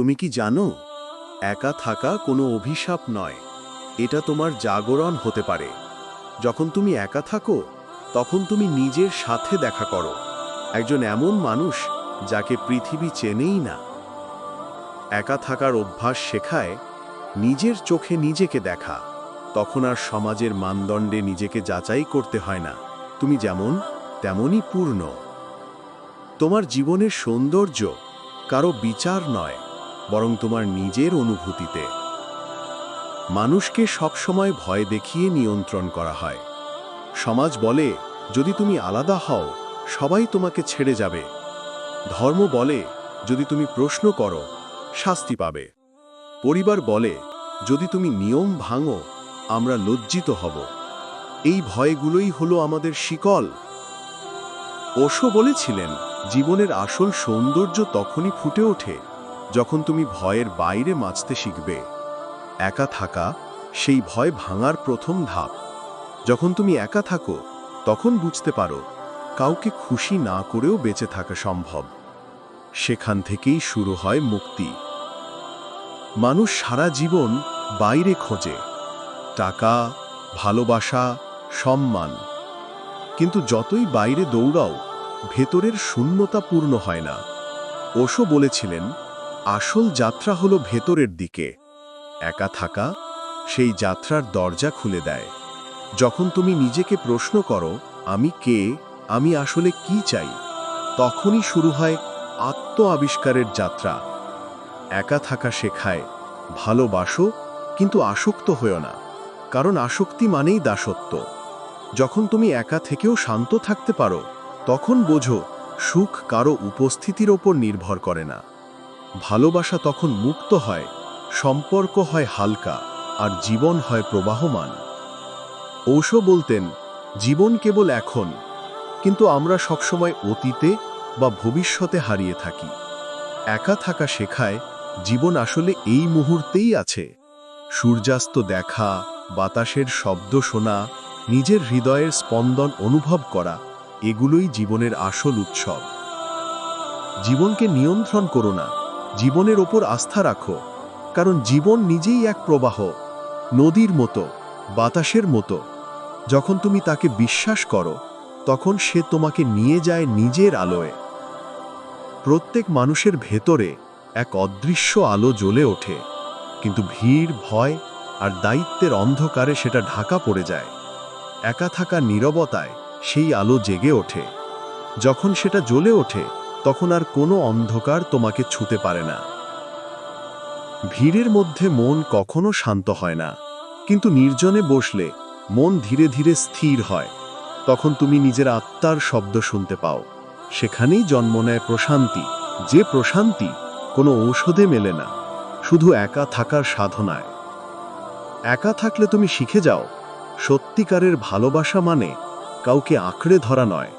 তুমি কি জানো? একা থাকা কোনো অভিশাপ নয়। এটা তোমার জাগরণ হতে পারে। যখন তুমি একা থাকো, তখন তুমি নিজের সাথে দেখা করো। একজন এমন মানুষ যাকে পৃথিবী চেনেই না। একা থাকার অভ্যাস শেখায়, নিজের চোখে নিজেকে দেখা। তখন আর সমাজের মানদণ্ডে নিজেকে যাচাই করতে হয় না। তুমি যেমন, তেমনই পূর্ণ। তোমার জীবনের সৌন্দর্য কারও বিচার নয়। বরং তোমার নিজের অনুভূতিতে। মানুষকে সবসময় ভয় দেখিয়ে নিয়ন্ত্রণ করা হয়। সমাজ বলে, যদি তুমি আলাদা হও, সবাই তোমাকে ছেড়ে যাবে। ধর্ম বলে, যদি তুমি প্রশ্ন করো, শাস্তি পাবে। পরিবার বলে, যদি তুমি নিয়ম ভাঙো, আমরা লজ্জিত হব। এই ভয়গুলোই হলো আমাদের শিকল। ওশো বলেছিলেন, জীবনের আসল সৌন্দর্য তখনই ফুটে ওঠে যখন তুমি ভয়ের বাইরে মাছতে শিখবে, একা থাকা সেই ভয় ভাঙার প্রথম ধাপ। যখন তুমি একা থাকো, তখন বুঝতে পারো কাউকে খুশি না করেও বেঁচে থাকা সম্ভব। সেখান থেকেই শুরু হয় মুক্তি। মানুষ সারা জীবন বাইরে খোঁজে। টাকা, ভালোবাসা, সম্মান। কিন্তু যতই বাইরে দৌড়াও, ভেতরের শূন্যতা পূর্ণ হয় না। ওশো বলেছিলেন আসল যাত্রা হলো ভেতরের দিকে। একা থাকা, সেই যাত্রার দরজা খুলে দেয়। যখন তুমি নিজেকে প্রশ্ন করো, আমি কে, আমি আসলে কি চাই, তখনই শুরু হয় আত্ম আবিষ্কারের যাত্রা। একা থাকা শেখায়, ভালোবাসো, কিন্তু আসক্ত হয়েও না, কারণ আসক্তি মানেই দাসত্ব। যখন তুমি একা থেকেও শান্ত থাকতে পারো, তখন বোঝো, সুখ কারও উপস্থিতির ওপর নির্ভর করে না। ভালোবাসা তখন মুক্ত হয়, সম্পর্ক হয় হালকা, আর জীবন হয় প্রবাহমান। ঔষো বলতেন, জীবন কেবল এখন, কিন্তু আমরা সবসময় অতীতে বা ভবিষ্যতে হারিয়ে থাকি। একা থাকা শেখায়, জীবন আসলে এই মুহূর্তেই আছে। সূর্যাস্ত দেখা, বাতাসের শব্দ শোনা, নিজের হৃদয়ের স্পন্দন অনুভব করা, এগুলোই জীবনের আসল উৎসব। জীবনকে নিয়ন্ত্রণ করো না। জীবনের ওপর আস্থা রাখো, কারণ জীবন নিজেই এক প্রবাহ, নদীর মতো, বাতাসের মতো। যখন তুমি তাকে বিশ্বাস করো, তখন সে তোমাকে নিয়ে যায় নিজের আলোয়। প্রত্যেক মানুষের ভেতরে এক অদৃশ্য আলো জ্বলে ওঠে, কিন্তু ভিড়, ভয় আর দায়িত্বের অন্ধকারে সেটা ঢাকা পড়ে যায়। একা থাকা নীরবতায় সেই আলো জেগে ওঠে। যখন সেটা জ্বলে ওঠে তখন আর কোনো অন্ধকার তোমাকে ছুতে পারে না। ভিড়ের মধ্যে মন কখনো শান্ত হয় না। কিন্তু নির্জনে বসলে মন ধীরে ধীরে স্থির হয়। তখন তুমি নিজের আত্মার শব্দ শুনতে পাও। সেখানেই জন্ম নেয় প্রশান্তি। যে প্রশান্তি কোনো ঔষধে মেলে না। শুধু একা থাকার সাধনায়। একা থাকলে তুমি শিখে যাও, সত্যিকারের ভালোবাসা মানে কাউকে আঁকড়ে ধরা নয়।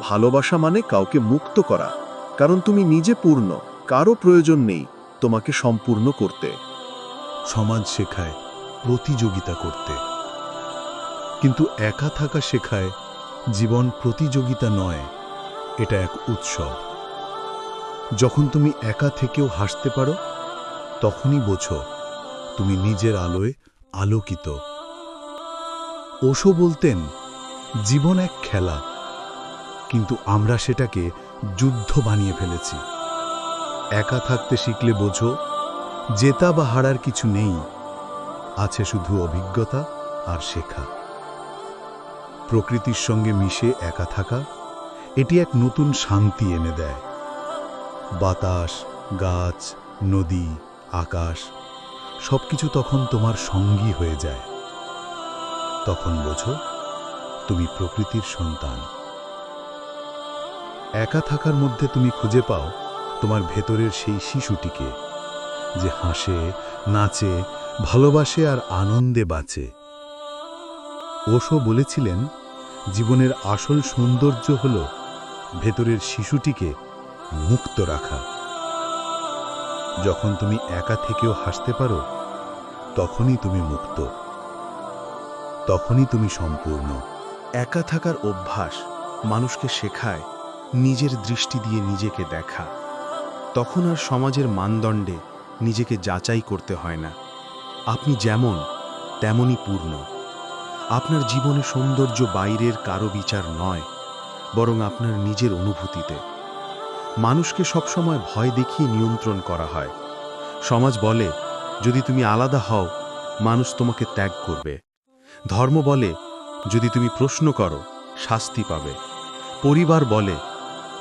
ভালোবাসা মানে কাউকে মুক্ত করা। কারণ তুমি নিজে পূর্ণ, কারও প্রয়োজন নেই তোমাকে সম্পূর্ণ করতে। সমাজ শেখায়, প্রতিযোগিতা করতে। কিন্তু একা থাকা শেখায়, জীবন প্রতিযোগিতা নয়, এটা এক উৎসব। যখন তুমি একা থেকেও হাসতে পারো, তখনই বোঝো, তুমি নিজের আলোয় আলোকিত। ওশো বলতেন, জীবন এক খেলা, কিন্তু আমরা সেটাকে যুদ্ধ বানিয়ে ফেলেছি। একা থাকতে শিখলে বোঝো, জেতা বা হারার কিছু নেই। আছে শুধু অভিজ্ঞতা আর শেখা। প্রকৃতির সঙ্গে মিশে একা থাকা, এটি এক নতুন শান্তি এনে দেয়। বাতাস, গাছ, নদী, আকাশ, সবকিছু তখন তোমার সঙ্গী হয়ে যায়। তখন বোঝো, তুমি প্রকৃতির সন্তান। একা থাকার মধ্যে তুমি খুঁজে পাও তোমার ভেতরের সেই শিশুটিকে, যে হাসে, নাচে, ভালোবাসে আর আনন্দে বাঁচে। ওশো বলেছিলেন, জীবনের আসল সৌন্দর্য হল ভেতরের শিশুটিকে মুক্ত রাখা। যখন তুমি একা থেকেও হাসতে পারো, তখনই তুমি মুক্ত। তখনই তুমি সম্পূর্ণ। একা থাকার অভ্যাস মানুষকে শেখায় নিজের দৃষ্টি দিয়ে নিজেকে দেখা। তখন আর সমাজের মানদণ্ডে নিজেকে যাচাই করতে হয় না। আপনি যেমন, তেমনই পূর্ণ। আপনার জীবনে সৌন্দর্য বাইরের কারও বিচার নয়, বরং আপনার নিজের অনুভূতিতে। মানুষকে সবসময় ভয় দেখিয়ে নিয়ন্ত্রণ করা হয়। সমাজ বলে, যদি তুমি আলাদা হও, মানুষ তোমাকে ত্যাগ করবে। ধর্ম বলে, যদি তুমি প্রশ্ন করো, শাস্তি পাবে। পরিবার বলে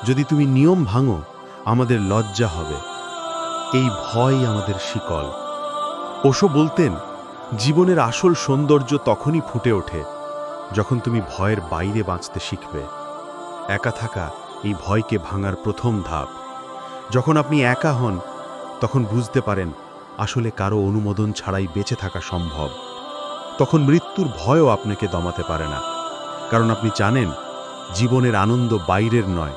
যদি তুমি নিয়ম ভাঙো, আমাদের লজ্জা হবে। এই ভয় আমাদের শিকল। ওশো বলতেন, জীবনের আসল সৌন্দর্য তখনই ফুটে ওঠে, যখন তুমি ভয়ের বাইরে বাঁচতে শিখবে। একা থাকা এই ভয়কে ভাঙার প্রথম ধাপ। যখন আপনি একা হন, তখন বুঝতে পারেন, আসলে কারও অনুমোদন ছাড়াই বেঁচে থাকা সম্ভব। তখন মৃত্যুর ভয়ও আপনাকে দমাতে পারে না। কারণ আপনি জানেন, জীবনের আনন্দ বাইরের নয়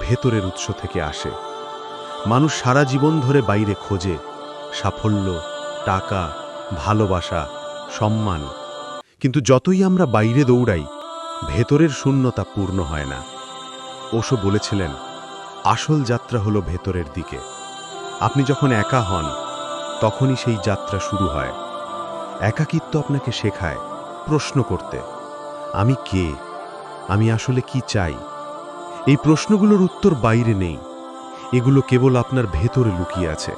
ভেতরের উৎস থেকে আসে। মানুষ সারা জীবন ধরে বাইরে খোঁজে। সাফল্য, টাকা, ভালোবাসা, সম্মান। কিন্তু যতই আমরা বাইরে দৌড়াই, ভেতরের শূন্যতা পূর্ণ হয় না। ওশো বলেছিলেন, আসল যাত্রা হলো ভেতরের দিকে। আপনি যখন একা হন, তখনই সেই যাত্রা শুরু হয়। একাকিত্ব আপনাকে শেখায় প্রশ্ন করতে, আমি কে? আমি আসলে কি চাই? এই প্রশ্নগুলোর উত্তর বাইরে নেই। এগুলো কেবল আপনার ভেতরে লুকিয়ে আছে।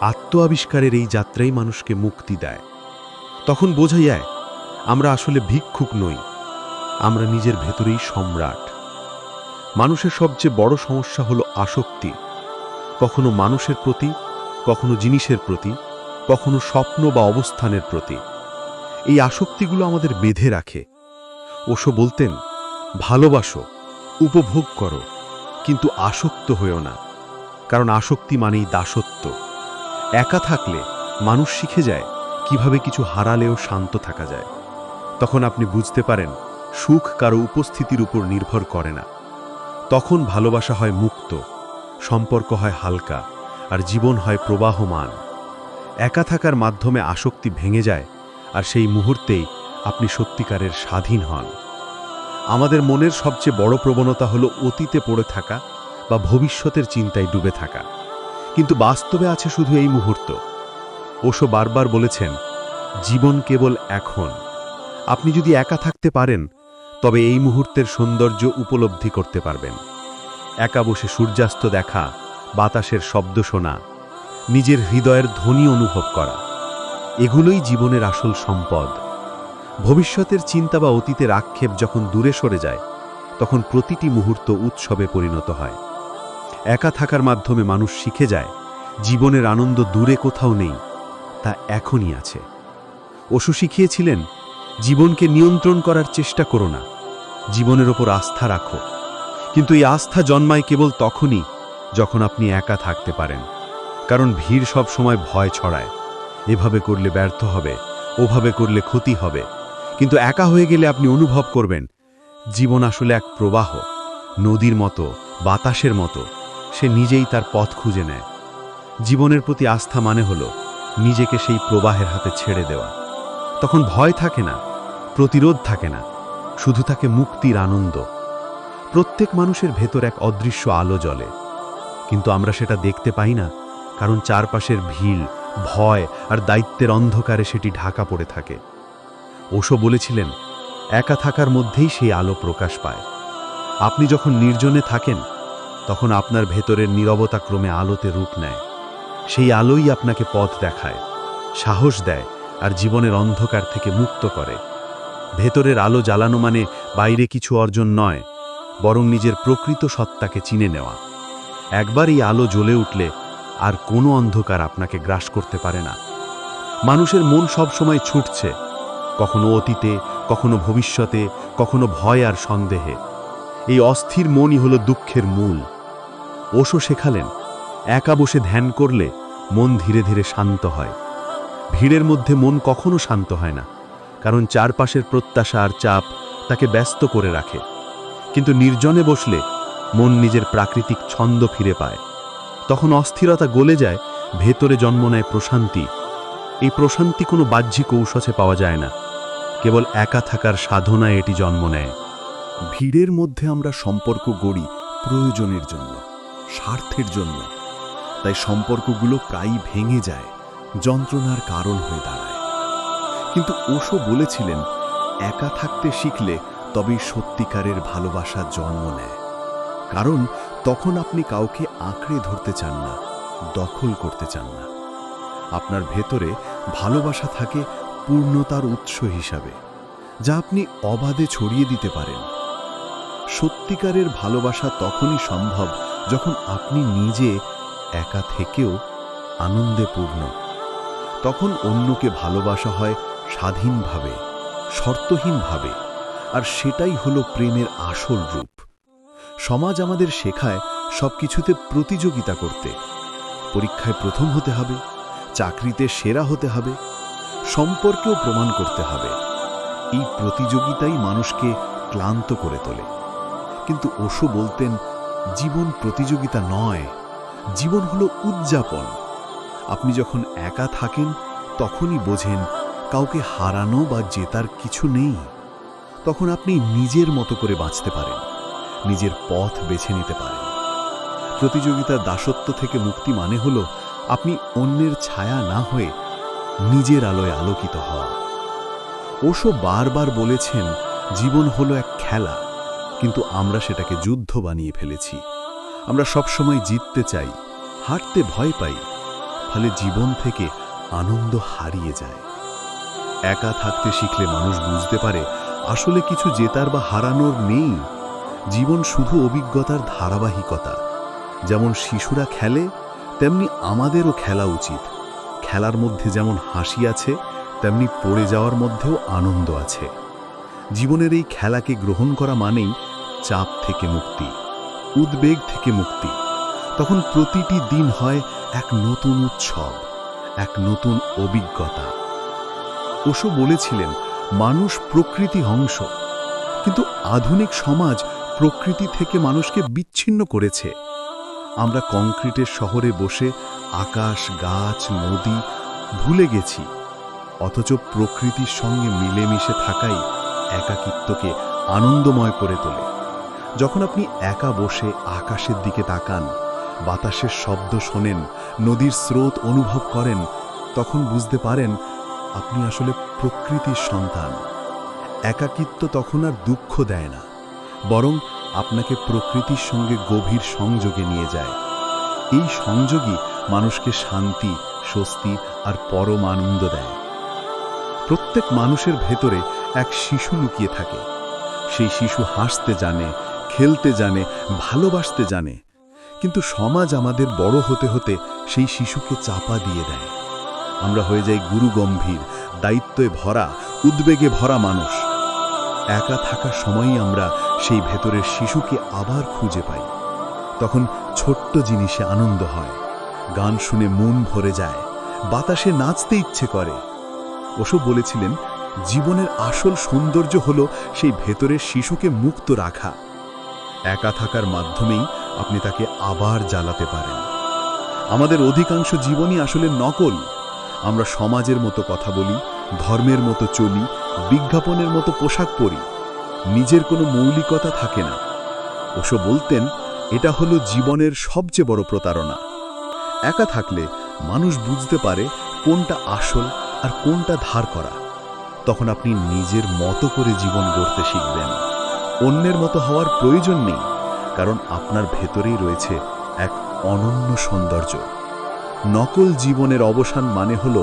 আত্ম আবিষ্কারের এই যাত্রাই মানুষকে মুক্তি দেয়। তখন বোঝা যায়, আমরা আসলে ভিক্ষুক নই, আমরা নিজের ভেতরেই সম্রাট। মানুষের সবচেয়ে বড় সমস্যা হলো আসক্তি। কখনো মানুষের প্রতি, কখনো জিনিসের প্রতি, কখনো স্বপ্ন বা অবস্থানের প্রতি। এই আসক্তিগুলো আমাদের বেঁধে রাখে। ওশো বলতেন, ভালোবাসো উপভোগ করো, কিন্তু আসক্ত হয়েও না, কারণ আসক্তি মানেই দাসত্ব। একা থাকলে মানুষ শিখে যায় কীভাবে কিছু হারালেও শান্ত থাকা যায়। তখন আপনি বুঝতে পারেন, সুখ কারও উপস্থিতির উপর নির্ভর করে না। তখন ভালোবাসা হয় মুক্ত, সম্পর্ক হয় হালকা, আর জীবন হয় প্রবাহমান। একা থাকার মাধ্যমে আসক্তি ভেঙে যায়, আর সেই মুহূর্তেই আপনি সত্যিকারের স্বাধীন হন। আমাদের মনের সবচেয়ে বড় প্রবণতা হলো অতীতে পড়ে থাকা বা ভবিষ্যতের চিন্তায় ডুবে থাকা। কিন্তু বাস্তবে আছে শুধু এই মুহূর্ত। ওশো বারবার বলেছেন, জীবন কেবল এখন। আপনি যদি একা থাকতে পারেন, তবে এই মুহূর্তের সৌন্দর্য উপলব্ধি করতে পারবেন। একা বসে সূর্যাস্ত দেখা, বাতাসের শব্দ শোনা, নিজের হৃদয়ের ধ্বনি অনুভব করা। এগুলোই জীবনের আসল সম্পদ। ভবিষ্যতের চিন্তা বা অতীতের আক্ষেপ যখন দূরে সরে যায়, তখন প্রতিটি মুহূর্ত উৎসবে পরিণত হয়। একা থাকার মাধ্যমে মানুষ শিখে যায়, জীবনের আনন্দ দূরে কোথাও নেই, তা এখনই আছে। ওশু শিখিয়েছিলেন, জীবনকে নিয়ন্ত্রণ করার চেষ্টা করো না, জীবনের ওপর আস্থা রাখো। কিন্তু এই আস্থা জন্মায় কেবল তখনই যখন আপনি একা থাকতে পারেন। কারণ ভিড় সব সময় ভয় ছড়ায়। এভাবে করলে ব্যর্থ হবে, ওভাবে করলে ক্ষতি হবে। কিন্তু একা হয়ে গেলে আপনি অনুভব করবেন, জীবন আসলে এক প্রবাহ, নদীর মতো, বাতাসের মতো, সে নিজেই তার পথ খুঁজে নেয়। জীবনের প্রতি আস্থা মানে হল নিজেকে সেই প্রবাহের হাতে ছেড়ে দেওয়া। তখন ভয় থাকে না, প্রতিরোধ থাকে না, শুধু থাকে মুক্তির আনন্দ। প্রত্যেক মানুষের ভেতর এক অদৃশ্য আলো জ্বলে। কিন্তু আমরা সেটা দেখতে পাই না, কারণ চারপাশের ভিড়, ভয় আর দায়িত্বের অন্ধকারে সেটি ঢাকা পড়ে থাকে। ওশো বলেছিলেন, একা থাকার মধ্যেই সেই আলো প্রকাশ পায়। আপনি যখন নির্জনে থাকেন, তখন আপনার ভেতরের নীরবতা ক্রমে আলোতে রূপ নেয়। সেই আলোই আপনাকে পথ দেখায়, সাহস দেয় আর জীবনের অন্ধকার থেকে মুক্ত করে। ভেতরের আলো জ্বালানো মানে বাইরে কিছু অর্জন নয়, বরং নিজের প্রকৃত সত্তাকে চিনে নেওয়া। একবার এই আলো জ্বলে উঠলে আর কোনো অন্ধকার আপনাকে গ্রাস করতে পারে না। মানুষের মন সবসময় ছুটছে কখনো অতীতে, কখনো ভবিষ্যতে, কখনো ভয় আর সন্দেহে। এই অস্থির মনই হল দুঃখের মূল। ওশো শেখালেন, একা বসে ধ্যান করলে মন ধীরে ধীরে শান্ত হয়। ভিড়ের মধ্যে মন কখনো শান্ত হয় না, কারণ চারপাশের প্রত্যাশা আর চাপ তাকে ব্যস্ত করে রাখে। কিন্তু নির্জনে বসলে মন নিজের প্রাকৃতিক ছন্দ ফিরে পায়। তখন অস্থিরতা গলে যায়, ভেতরে জন্ম নেয় প্রশান্তি। এই প্রশান্তি কোনো বাহ্যিক ঔষধে পাওয়া যায় না। কেবল একা থাকার সাধনায় এটি জন্ম নেয়। ভিড়ের মধ্যে আমরা সম্পর্ক গড়ি প্রয়োজনের জন্য, স্বার্থের জন্য। তাই সম্পর্কগুলো প্রায়ই ভেঙে যায়, যন্ত্রণার কারণ হয়ে দাঁড়ায়। কিন্তু ওশো বলেছিলেন, একা থাকতে শিখলে তবেই সত্যিকারের ভালোবাসা জন্ম নেয়। কারণ তখন আপনি কাউকে আঁকড়ে ধরতে চান না, দখল করতে চান না। আপনার ভেতরে ভালোবাসা থাকে পূর্ণতার উৎস হিসাবে, যা আপনি অবাধে ছড়িয়ে দিতে পারেন। সত্যিকারের ভালোবাসা তখনই সম্ভব যখন আপনি নিজে একা থেকেও আনন্দে পূর্ণ। তখন অন্যকে ভালোবাসা হয় স্বাধীনভাবে, শর্তহীনভাবে, আর সেটাই হলো প্রেমের আসল রূপ। সমাজ আমাদের শেখায় সবকিছুতে প্রতিযোগিতা করতে। পরীক্ষায় প্রথম হতে হবে, চাকরিতে সেরা হতে হবে সম্পর্কেও প্রমাণ করতে হবে। এই প্রতিযোগিতাই মানুষকে ক্লান্ত করে তোলে। কিন্তু ওশো বলতেন, জীবন প্রতিযোগিতা নয়, জীবন হলো উদযাপন। আপনি যখন একা থাকেন, তখনই বোঝেন কাউকে হারানো বা জেতার কিছু নেই। তখন আপনি নিজের মতো করে বাঁচতে পারেন, নিজের পথ বেছে নিতে পারেন। প্রতিযোগিতার দাসত্ব থেকে মুক্তি মানে হল আপনি অন্যের ছায়া না হয়ে নিজের আলোয় আলোকিত হওয়া ওশো বারবার বলেছেন, জীবন হলো এক খেলা, কিন্তু আমরা সেটাকে যুদ্ধ বানিয়ে ফেলেছি। আমরা সবসময় জিততে চাই, হারতে ভয় পাই, ফলে জীবন থেকে আনন্দ হারিয়ে যায়। একা থাকতে শিখলে মানুষ বুঝতে পারে, আসলে কিছু জেতার বা হারানোর নেই। জীবন শুধু অভিজ্ঞতার ধারাবাহিকতা। যেমন শিশুরা খেলে, তেমনি আমাদেরও খেলা উচিত। খেলার মধ্যে যেমন হাসি আছে, তেমনি পড়ে যাওয়ার মধ্যেও আনন্দ আছে। জীবনের এই খেলাকে গ্রহণ করা মানেই চাপ থেকে মুক্তি, উদ্বেগ থেকে মুক্তি। তখন প্রতিটি দিন হয় এক নতুন উৎসব, এক নতুন অভিজ্ঞতা। ওশো বলেছিলেন, মানুষ প্রকৃতি অংশ কিন্তু আধুনিক সমাজ প্রকৃতি থেকে মানুষকে বিচ্ছিন্ন করেছে। আমরা কংক্রিটের শহরে বসে আকাশ, গাছ, নদী ভুলে গেছি, অথচ প্রকৃতির সঙ্গে মিলেমিশে থাকাই একাকিত্বকে আনন্দময় করে তোলে। যখন আপনি একা বসে আকাশের দিকে তাকান, বাতাসের শব্দ শোনেন, নদীর স্রোত অনুভব করেন, তখন বুঝতে পারেন আপনি আসলে প্রকৃতির সন্তান। একাকিত্ব তখন আর দুঃখ দেয় না, বরং আপনাকে প্রকৃতির সঙ্গে গভীর সংযোগে নিয়ে যায়। এই সংযোগই মানুষকে শান্তি, স্বস্তি আর পরম আনন্দ দেয়। প্রত্যেক মানুষের ভেতরে এক শিশু লুকিয়ে থাকে। সেই শিশু হাসতে জানে, খেলতে জানে, ভালোবাসতে জানে। কিন্তু সমাজ আমাদের বড় হতে হতে সেই শিশুকে চাপা দিয়ে দেয়। আমরা হয়ে যাই গুরু গম্ভীর, দায়িত্বে ভরা, উদ্বেগে ভরা মানুষ। একা থাকার সময়ই আমরা সেই ভেতরের শিশুকে আবার খুঁজে পাই। তখন ছোট্ট জিনিসে আনন্দ হয়। গান শুনে মন ভরে যায়, বাতাসে নাচতে ইচ্ছে করে। ওসব বলেছিলেন, জীবনের আসল সৌন্দর্য হল সেই ভেতরের শিশুকে মুক্ত রাখা। একা থাকার মাধ্যমেই আপনি তাকে আবার জ্বালাতে পারেন। আমাদের অধিকাংশ জীবনই আসলে নকল। আমরা সমাজের মতো কথা বলি, ধর্মের মতো চলি, বিজ্ঞাপনের মতো পোশাক পরি। নিজের কোনো মৌলিকতা থাকে না। ওসব বলতেন, এটা হলো জীবনের সবচেয়ে বড় প্রতারণা। একা থাকলে মানুষ বুঝতে পারে কোনটা আসল আর কোনটা ধার করা। তখন আপনি নিজের মতো করে জীবন গড়তে শিখবেন। অন্যের মতো হওয়ার প্রয়োজন নেই, কারণ আপনার ভেতরেই রয়েছে এক অনন্য সৌন্দর্য। নকল জীবনের অবসান মানে হল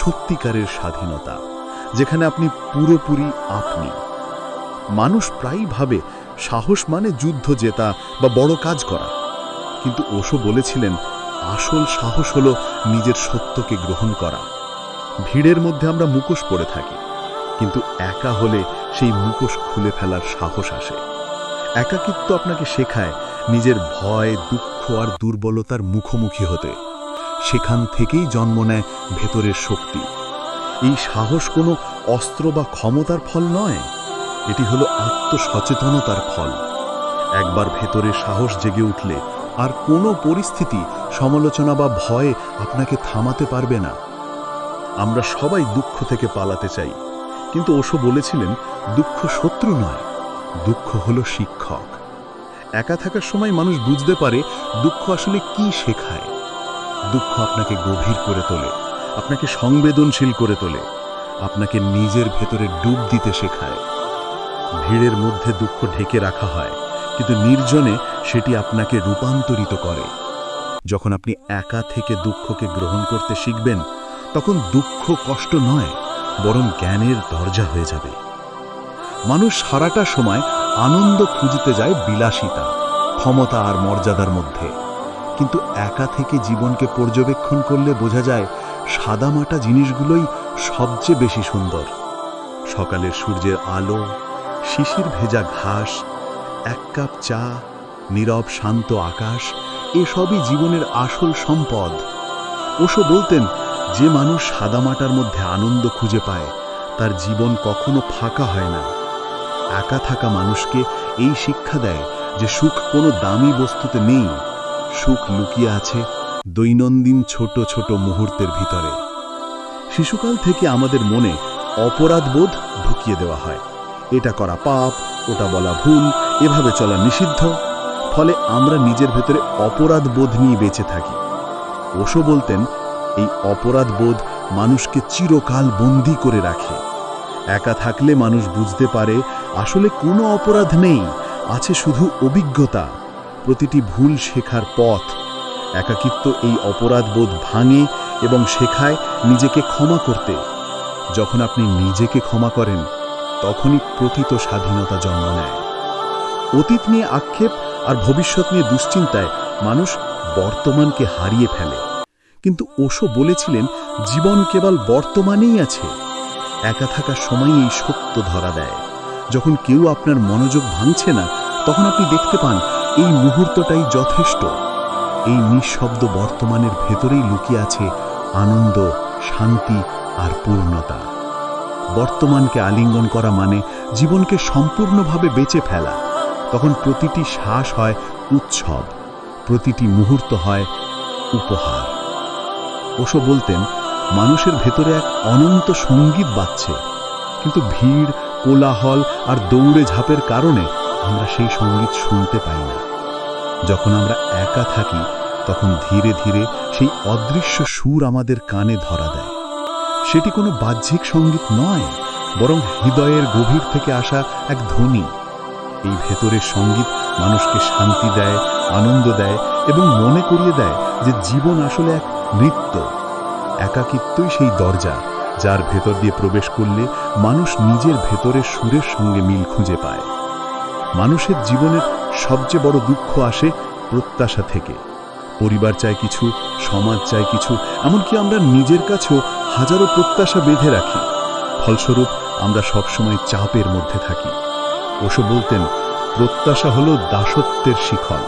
সত্যিকারের স্বাধীনতা, যেখানে আপনি পুরোপুরি আপনি। মানুষ প্রায়ই ভাবে সাহস মানে যুদ্ধ জেতা বা বড় কাজ করা। কিন্তু ওশো বলেছিলেন আসল সাহস হল নিজের সত্যকে গ্রহণ করা। ভিড়ের মধ্যে আমরা মুখোশ পরে থাকি, কিন্তু একা হলে সেই মুখোশ খুলে ফেলার সাহস আসে। একাকিত্ব আপনাকে শেখায় নিজের ভয়, দুঃখ আর দুর্বলতার মুখোমুখি হতে। সেখান থেকেই জন্ম নেয় ভেতরের শক্তি। এই সাহস কোনো অস্ত্র বা ক্ষমতার ফল নয়, এটি হলো আত্মসচেতনতার ফল। একবার ভেতরে সাহস জেগে উঠলে আর কোনো পরিস্থিতি সমালোচনা বা ভয় আপনাকে থামাতে পারবে না। আমরা সবাই দুঃখ থেকে পালাতে চাই। কিন্তু ওশো বলেছিলেন, দুঃখ শত্রু নয়, দুঃখ হলো শিক্ষক। একা থাকার সময় মানুষ বুঝতে পারে দুঃখ আসলে কি শেখায়। দুঃখ আপনাকে গভীর করে তোলে, আপনাকে সংবেদনশীল করে তোলে, আপনাকে নিজের ভেতরে ডুব দিতে শেখায়। ভিড়ের মধ্যে দুঃখ ঢেকে রাখা হয়, কিন্তু নির্জনে সেটি আপনাকে রূপান্তরিত করে। যখন আপনি একা থেকে দুঃখকে গ্রহণ করতে শিখবেন, তখন দুঃখ কষ্ট নয়, বরং জ্ঞানের দরজা হয়ে যাবে। মানুষ সারাটা সময় আনন্দ খুঁজতে যায় বিলাসিতা, ক্ষমতা আর মর্যাদার মধ্যে। কিন্তু একা থেকে জীবনকে পর্যবেক্ষণ করলে বোঝা যায়, সাদামাটা জিনিসগুলোই সবচেয়ে বেশি সুন্দর। সকালের সূর্যের আলো, শিশির ভেজা ঘাস, এক কাপ চা, নীরব শান্ত আকাশ এসবই জীবনের আসল সম্পদ। ওসো বলতেন, যে মানুষ সাদামাটার মধ্যে আনন্দ খুঁজে পায়, তার জীবন কখনো ফাঁকা হয় না। একা থাকা মানুষকে এই শিক্ষা দেয় যে সুখ কোনো দামি বস্তুতে নেই। সুখ লুকিয়ে আছে দৈনন্দিন ছোট ছোট মুহূর্তের ভিতরে। শিশুকাল থেকে আমাদের মনে অপরাধবোধ ঢুকিয়ে দেওয়া হয়। এটা করা পাপ, ওটা বলা ভুল, এভাবে চলা নিষিদ্ধ। ফলে আমরা নিজের ভেতরে অপরাধ বোধ নিয়ে বেঁচে থাকি। ওশো বলতেন, এই অপরাধ বোধ মানুষকে চিরকাল বন্দি করে রাখে। একা থাকলে মানুষ বুঝতে পারে, আসলে কোনো অপরাধ নেই, আছে শুধু অভিজ্ঞতা। প্রতিটি ভুল শেখার পথ। একাকিত্ব এই অপরাধ বোধ ভাঙে এবং শেখায় নিজেকে ক্ষমা করতে। যখন আপনি নিজেকে ক্ষমা করেন, তখনই প্রতীত স্বাধীনতা জন্ম নেয়। অতীত নিয়ে আক্ষেপ আর ভবিষ্যৎ নিয়ে দুশ্চিন্তায় মানুষ বর্তমানকে হারিয়ে ফেলে। কিন্তু ওশো বলেছিলেন, জীবন কেবল বর্তমানেই আছে। একা থাকার সময় এই সত্য ধরা দেয়। যখন কেউ আপনার মনোযোগ ভাঙছে না, তখন আপনি দেখতে পান, এই মুহূর্তটাই যথেষ্ট। এই নিঃশব্দ বর্তমানের ভেতরেই লুকিয়ে আছে আনন্দ, শান্তি আর পূর্ণতা। বর্তমানকে আলিঙ্গন করা মানে জীবনকে সম্পূর্ণভাবে বেঁচে ফেলা। তখন প্রতিটি শ্বাস হয় উৎসব, প্রতিটি মুহূর্ত হয় উপহার। ওসো বলতেন, মানুষের ভেতরে এক অনন্ত সংগীত বাজছে, কিন্তু ভিড়, কোলাহল আর দৌড়ে ঝাঁপের কারণে আমরা সেই সংগীত শুনতে পাই না। যখন আমরা একা থাকি, তখন ধীরে ধীরে সেই অদৃশ্য সুর আমাদের কানে ধরা দেয়। সেটি কোনো বাহ্যিক সংগীত নয়, বরং হৃদয়ের গভীর থেকে আসা এক ধ্বনি। এই ভেতরের সংগীত মানুষকে শান্তি দেয়, আনন্দ দেয় এবং মনে করিয়ে দেয় যে জীবন আসলে এক নৃত্য। একাকিত্বই সেই দরজা যার ভেতর দিয়ে প্রবেশ করলে মানুষ নিজের ভেতরের সুরের সঙ্গে মিল খুঁজে পায়। মানুষের জীবনের সবচেয়ে বড় দুঃখ আসে প্রত্যাশা থেকে। পরিবার চায় কিছু, সমাজ চায় কিছু, এমনকি আমরা নিজের কাছেও হাজারো প্রত্যাশা বেঁধে রাখি। ফলস্বরূপ আমরা সবসময় চাপের মধ্যে থাকি। ওসব বলতেন, প্রত্যাশা হলো দাসত্বের শিখল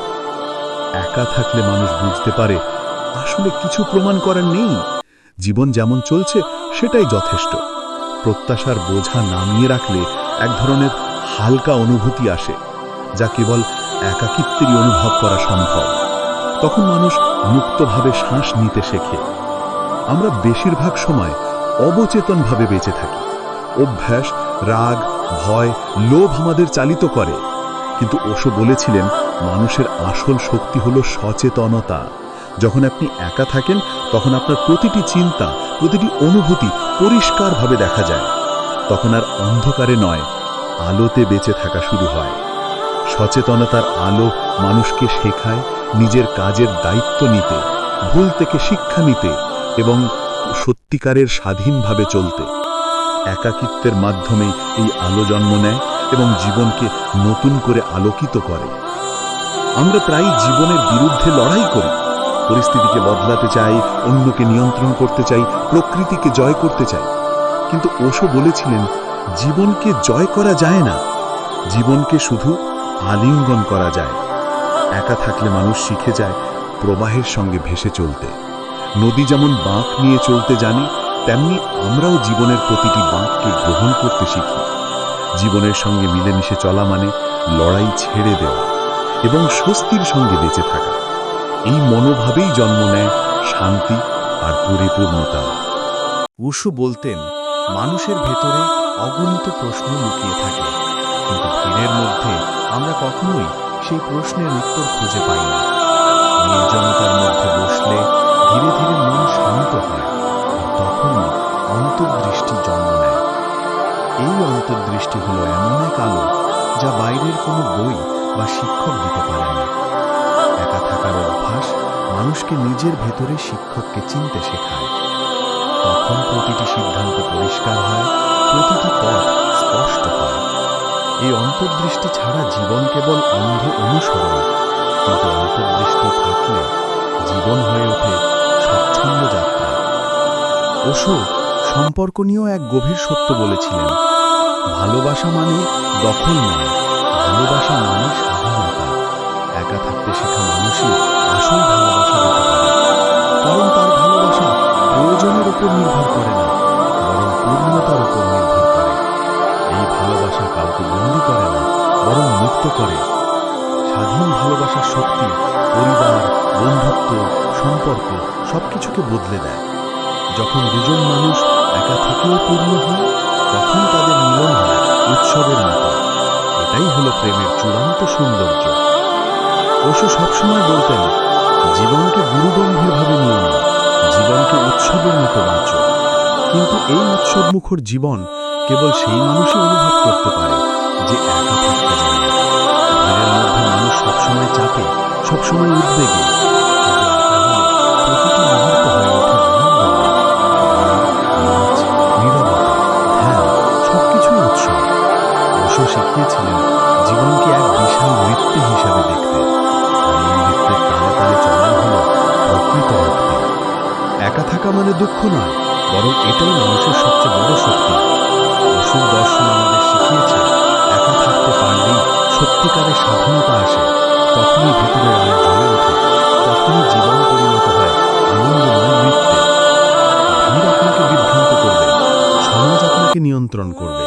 একা থাকলে মানুষ বুঝতে পারে, আসলে কিছু প্রমাণ করার নেই। জীবন যেমন চলছে, সেটাই যথেষ্ট। প্রত্যাশার বোঝা নামিয়ে রাখলে এক ধরনের হালকা অনুভূতি আসে, যা কেবল একাকিত্বেরই অনুভব করা সম্ভব। তখন মানুষ মুক্তভাবে শ্বাস নিতে শেখে। আমরা বেশিরভাগ সময় অবচেতনভাবে বেঁচে থাকি। অভ্যাস, রাগ ভয়, লোভ আমাদের চালিত করে। কিন্তু ওশো বলেছিলেন, মানুষের আসল শক্তি হল সচেতনতা। যখন আপনি একা থাকেন, তখন আপনার প্রতিটি চিন্তা, প্রতিটি অনুভূতি পরিষ্কারভাবে দেখা যায়। তখন আর অন্ধকারে নয়, আলোতে বেঁচে থাকা শুরু হয়। সচেতনতার আলো মানুষকে শেখায়, নিজের কাজের দায়িত্ব নিতে, ভুল থেকে শিক্ষা নিতে এবং সত্যিকারের স্বাধীনভাবে চলতে। একাকিত্বের মাধ্যমে এই আলো জন্ম নেয় এবং জীবনকে নতুন করে আলোকিত করে। আমরা প্রায় জীবনের বিরুদ্ধে লড়াই করি। পরিস্থিতিকে বদলাতে চাই, অন্যকে নিয়ন্ত্রণ করতে চাই, প্রকৃতিকে জয় করতে চাই। কিন্তু ওশো বলেছিলেন, জীবনকে জয় করা যায় না। জীবনকে শুধু আলিঙ্গন করা যায়। একা থাকলে মানুষ শিখে যায় প্রবাহের সঙ্গে ভেসে চলতে। নদী যেমন বাঁক নিয়ে চলতে জানে তেমনি আমরাও জীবনের প্রতিটি বাঁককে গ্রহণ করতে শিখি। জীবনের সঙ্গে মিলেমিশে চলা মানে লড়াই ছেড়ে দেওয়া এবং স্বস্তির সঙ্গে বেঁচে থাকা। এই মনোভাবেই জন্ম নেয় শান্তি আর পরিপূর্ণতা। উশু বলতেন, মানুষের ভেতরে অগণিত প্রশ্ন লুকিয়ে থাকে, কিন্তু ভিড়ের মধ্যে আমরা কখনোই সেই প্রশ্নের উত্তর খুঁজে পাই না। নির্জনতার মধ্যে বসলে ধীরে ধীরে মন শান্ত হয়। তখনই অন্তর্দৃষ্টি জন্ম নেয়। এই অন্তর্দৃষ্টি হলো এমন এক আলো যা বাইরের কোনো বই বা শিক্ষক দিতে পারে না। একা থাকার অভ্যাস মানুষকে নিজের ভেতরে শিক্ষককে চিনতে শেখায়। তখন প্রতিটি সিদ্ধান্ত পরিষ্কার হয়, প্রতিটি পথ স্পষ্ট হয়। এই অন্তর্দৃষ্টি ছাড়া জীবন কেবল অন্ধ অনুসরণ, কিন্তু অন্তর্দৃষ্টি থাকলে জীবন হয়ে ওঠে স্বচ্ছন্দ যাত্রা। ওশো সম্পর্ক নিয়েও এক গভীর সত্য বলেছিলেন। ভালোবাসা মানে দখল নয়, ভালোবাসা মানে স্বাধীনতা। একা থাকতে শেখা মানুষই আসল ভালোবাসা দিতে পারে। কারণ তার ভালোবাসা প্রয়োজনের উপর নির্ভর করে না, বরং পূর্ণতার উপর নির্ভর করে। এই ভালোবাসা কাউকে বন্দি করে না, বরং মুক্ত করে। স্বাধীন ভালোবাসার শক্তি, পরিবার, বন্ধুত্ব, সম্পর্ক সবকিছুকে বদলে দেয়। যখন দুজন মানুষ একা থেকেও পূর্ণ হয়, তখন তাদের মিলন হয় উৎসবের মতো। এটাই হলো প্রেমের চূড়ান্ত সৌন্দর্য। ওশো সবসময় বলতেন, জীবনকে গুরুগম্ভীরভাবে নিও না জীবনকে উৎসবের মতো বাঁচো। কিন্তু এই উৎসব মুখর জীবন কেবল সেই মানুষই অনুভব করতে পারে। নিয়ন্ত্রণ করবে।